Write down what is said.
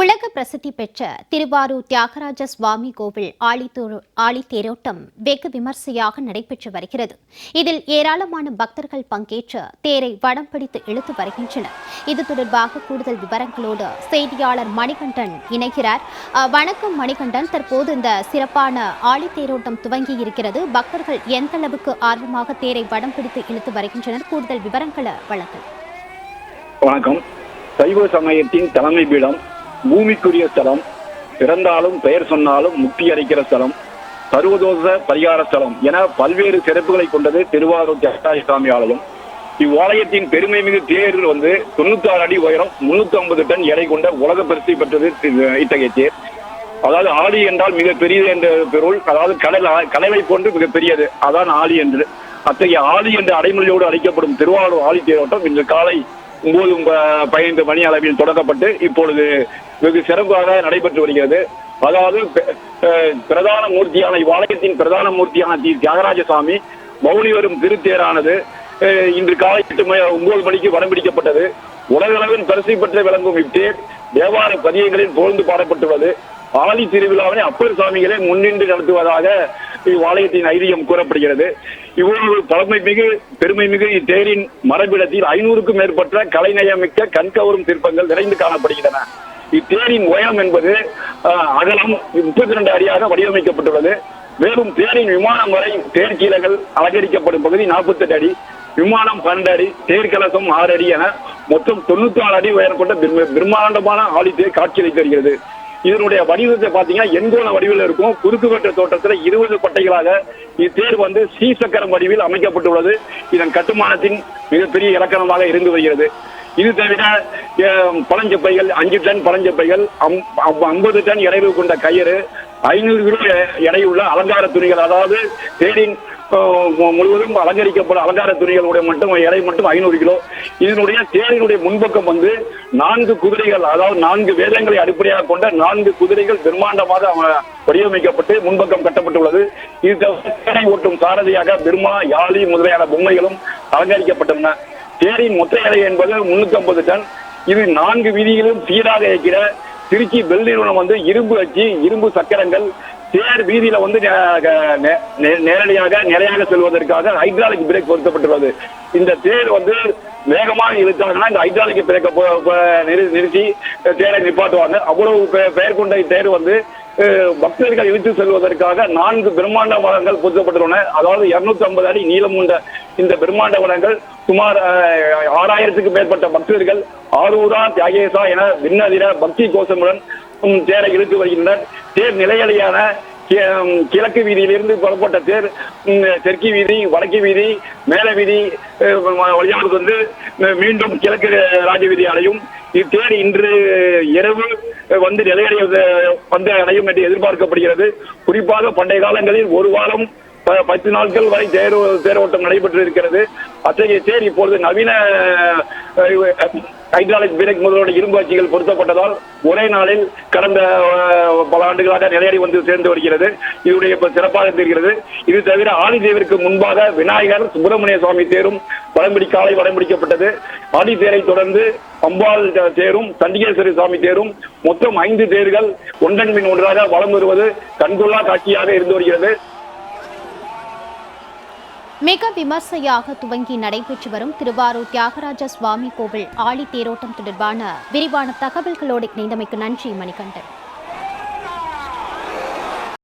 உலக பிரசித்தி பெற்ற திருவாரூர் தியாகராஜ சுவாமி கோவில் ஆழித்தோரு ஆழித்தேரோட்டம் வெகு விமர்சையாக நடைபெற்று வருகிறது. இதில் ஏராளமான பக்தர்கள் பங்கேற்று தேரை வடம் பிடித்து இழுத்து வருகின்றனர். இது தொடர்பாக கூடுதல் விவரங்களோடு செய்தியாளர் மணிகண்டன் இணைகிறார். வணக்கம் மணிகண்டன். தற்போது இந்த சிறப்பான ஆழித்தேரோட்டம் துவங்கி இருக்கிறது. பக்தர்கள் எந்த அளவுக்கு ஆர்வமாக தேரை வடம் பிடித்து இழுத்து வருகின்றனர்? கூடுதல் விவரங்களை வழங்கல் வணக்கம். சைவ சமயத்தின் தலைமை பீடம் பூமிக்குரிய ஸ்தலம் பிறந்தாலும் பெயர் சொன்னாலும் முக்தி அளிக்கிற ஸ்தலம் சர்வதோஷ பரிகார ஸ்தலம் என பல்வேறு சிறப்புகளை கொண்டது திருவாரூர் தியாகராஜ சுவாமி ஆலயம் இவ்வாலயத்தின் பெருமை மிகு தேர் வந்து தொண்ணூத்தாறு அடி உயரம் முன்னூத்தி ஐம்பது டன் எடை கொண்ட உலக பிரசித்தி பெற்றது இத்தகைய தேர். அதாவது ஆழி என்றால் மிக பெரியது என்ற பொருள் அதாவது கடல் கடலை போன்று மிக பெரியது. அதான் ஆழி என்று. அத்தகைய ஆழி என்ற அடைமொழியோடு அழைக்கப்படும் திருவாரூர் ஆழி தேரோட்டம் இன்று காலை ஒன்பது பதினைந்து மணி அளவில் தொடங்கப்பட்டு இப்பொழுது வெகு சிறப்பாக நடைபெற்று வருகிறது. அதாவது பிரதான மூர்த்தியான இவ்வாலயத்தின் பிரதான மூர்த்தியான தி தியாகராஜசாமி மௌனி வரும் திருத்தேரானது அஹ் இன்று காலை எட்டு மணி ஒன்பது மணிக்கு வடம் பிடிக்கப்பட்டது. உலகளவில் பரிசு பெற்று விளங்கும் இத்தேர் தேவார பதியங்களில் புகழ்ந்து பாடப்பட்டுள்ளது. ஆதி திருவிழாவினை அப்பர் சுவாமிகளே முன்னின்று நடத்துவதாக இவ்வாலயத்தின் ஐதீகம் கூறப்படுகிறது. இவ்வளவு பழமை மிகு பெருமை மிகு இத்தேரின் மரபிடத்தில் ஐநூறுக்கும் மேற்பட்ட கலைநயமிக்க கண்கவரும் சிற்பங்கள் நிறைந்து காணப்படுகின்றன. இத்தேரின் உயரம் என்பது அகலம் முப்பத்தி ரெண்டு அடியாக வடிவமைக்கப்பட்டுள்ளது. மேலும் தேரின் விமானம் வரை தேர் கீழகள் அலங்கரிக்கப்படும் பகுதி 48 அடி விமானம் பன்னெண்டு அடி தேர் கலசம் ஆறு அடி என மொத்தம் தொண்ணூத்தி நாலு அடி உயரம் கொண்ட பிரம்மாண்டமான ஆழித்தேர் காட்சியளித்து வருகிறது. இதனுடைய வடிவத்தை பாத்தீங்கன்னா எண்கோண வடிவில் இருக்கும். குறுக்குவெட்டு தோட்டத்தில் இருபது பட்டைகளாக இத்தேர் வந்து சி சக்கரம் வடிவில் அமைக்கப்பட்டுள்ளது. இதன் கட்டுமானத்தின் மிகப்பெரிய இலக்கணமாக இருந்து வருகிறது. இது தவிர பழஞ்சப்பைகள் அஞ்சு டன் பழஞ்சப்பைகள் ஐம்பது டன் இறைவு கொண்ட கயிறு ஐநூறு கிலோ எடையுள்ள அலங்கார துணிகள் அதாவது தேரின் முழுவதும் அலங்கரிக்கப்படும் அலங்கார துணிகளுடைய மட்டும் எடை மட்டும் ஐநூறு கிலோ. இதனுடைய தேரினுடைய முன்பக்கம் வந்து நான்கு குதிரைகள் அதாவது நான்கு வேதங்களை அடிப்படையாக கொண்ட நான்கு குதிரைகள் பிரம்மாண்டமாக வடிவமைக்கப்பட்டு முன்பக்கம் கட்டப்பட்டுள்ளது. இது தவிர தேரை ஓட்டும் சாரதியாக பிரம்மா யாழி முதலியான பொம்மைகளும் அலங்கரிக்கப்பட்டுள்ளன. தேரின் மொத்த எடை என்பது முன்னூத்தி ஐம்பது டன். இது நான்கு வீதிகளும் சீராக இருக்கிற திருச்சி பெல் நிறுவனம் வந்து இரும்பு அச்சு இரும்பு சக்கரங்கள் தேர் வீதியில வந்து நேரடியாக நிலையாக செல்வதற்காக ஹைட்ராலிக் பிரேக் பொருத்தப்பட்டுள்ளது. இந்த தேர் வந்து வேகமாக இழுத்தாங்கன்னா இந்த ஹைட்ராலிக் பிரேக்கை நிறுத்தி தேரை நிப்பாட்டுவாங்க. அவ்வளவு பெ- பெயர் கொண்ட இத்தேர் வந்து பக்தர்கள் இழுத்து செல்வதற்காக நான்கு பிரம்மாண்ட வளங்கள் பொருத்தப்பட்டுள்ளன. அதாவது 250 ஐம்பது அடி நீளம் கொண்ட இந்த பிரம்மாண்ட வளங்கள் சுமார் ஆறாயிரத்துக்கு மேற்பட்ட பக்தர்கள் ஆரூரா தியாகேசா என விண்ணதிர பக்தி கோஷமுடன் தேரை இழுத்து வருகின்றனர். தேர் நிலையலையான கிழக்கு வீதியிலிருந்து புறப்பட்ட தேர் தெற்கு வீதி வடக்கு வீதி மேல வீதி அஹ், வந்து மீண்டும் கிழக்கு ராஜ வீதி அடையும் இத்தேர் இன்று இரவு வந்து நிலையடைய வந்து அடையும் என்று எதிர்பார்க்கப்படுகிறது. குறிப்பாக பண்டைய காலங்களில் ஒரு வாரம் பத்து நாட்கள் வரை தேர் தேரோட்டம் நடைபெற்று இருக்கிறது அத்தகைய தேர் இப்பொழுது நவீன ஹைட்ராலிக் பிரேக் முதலோட இரும்பு அச்சுகள் பொருத்தப்பட்டதால் ஒரே நாளில் கடந்த பல ஆண்டுகளாக நிலையடி வந்து சேர்ந்து வருகிறது. இதனுடைய சிறப்பாக தெரிகிறது. இது தவிர ஆதிதேவிற்கு முன்பாக விநாயகர் சுப்பிரமணிய சுவாமி தேரும் வடம்பிடி காலை வடம்பிடிக்கப்பட்டது. ஆதி தேரை தொடர்ந்து அம்பாள் தேரும் சண்டிகேஸ்வரி சுவாமி தேரும் மொத்தம் ஐந்து தேர்கள் ஒன்றன் மின் ஒன்றாக வலம் வருவது கண்கொள்ளா காட்சியாக இருந்து வருகிறது. மிக விமர்சையாக துவங்கி நடைபெற்று வரும் திருவாரூர் தியாகராஜ சுவாமி கோவில் ஆழி தேரோட்டம் தொடர்பான விரிவான தகவல்களோடு இணைந்தமைக்கு நன்றி மணிகண்டன்.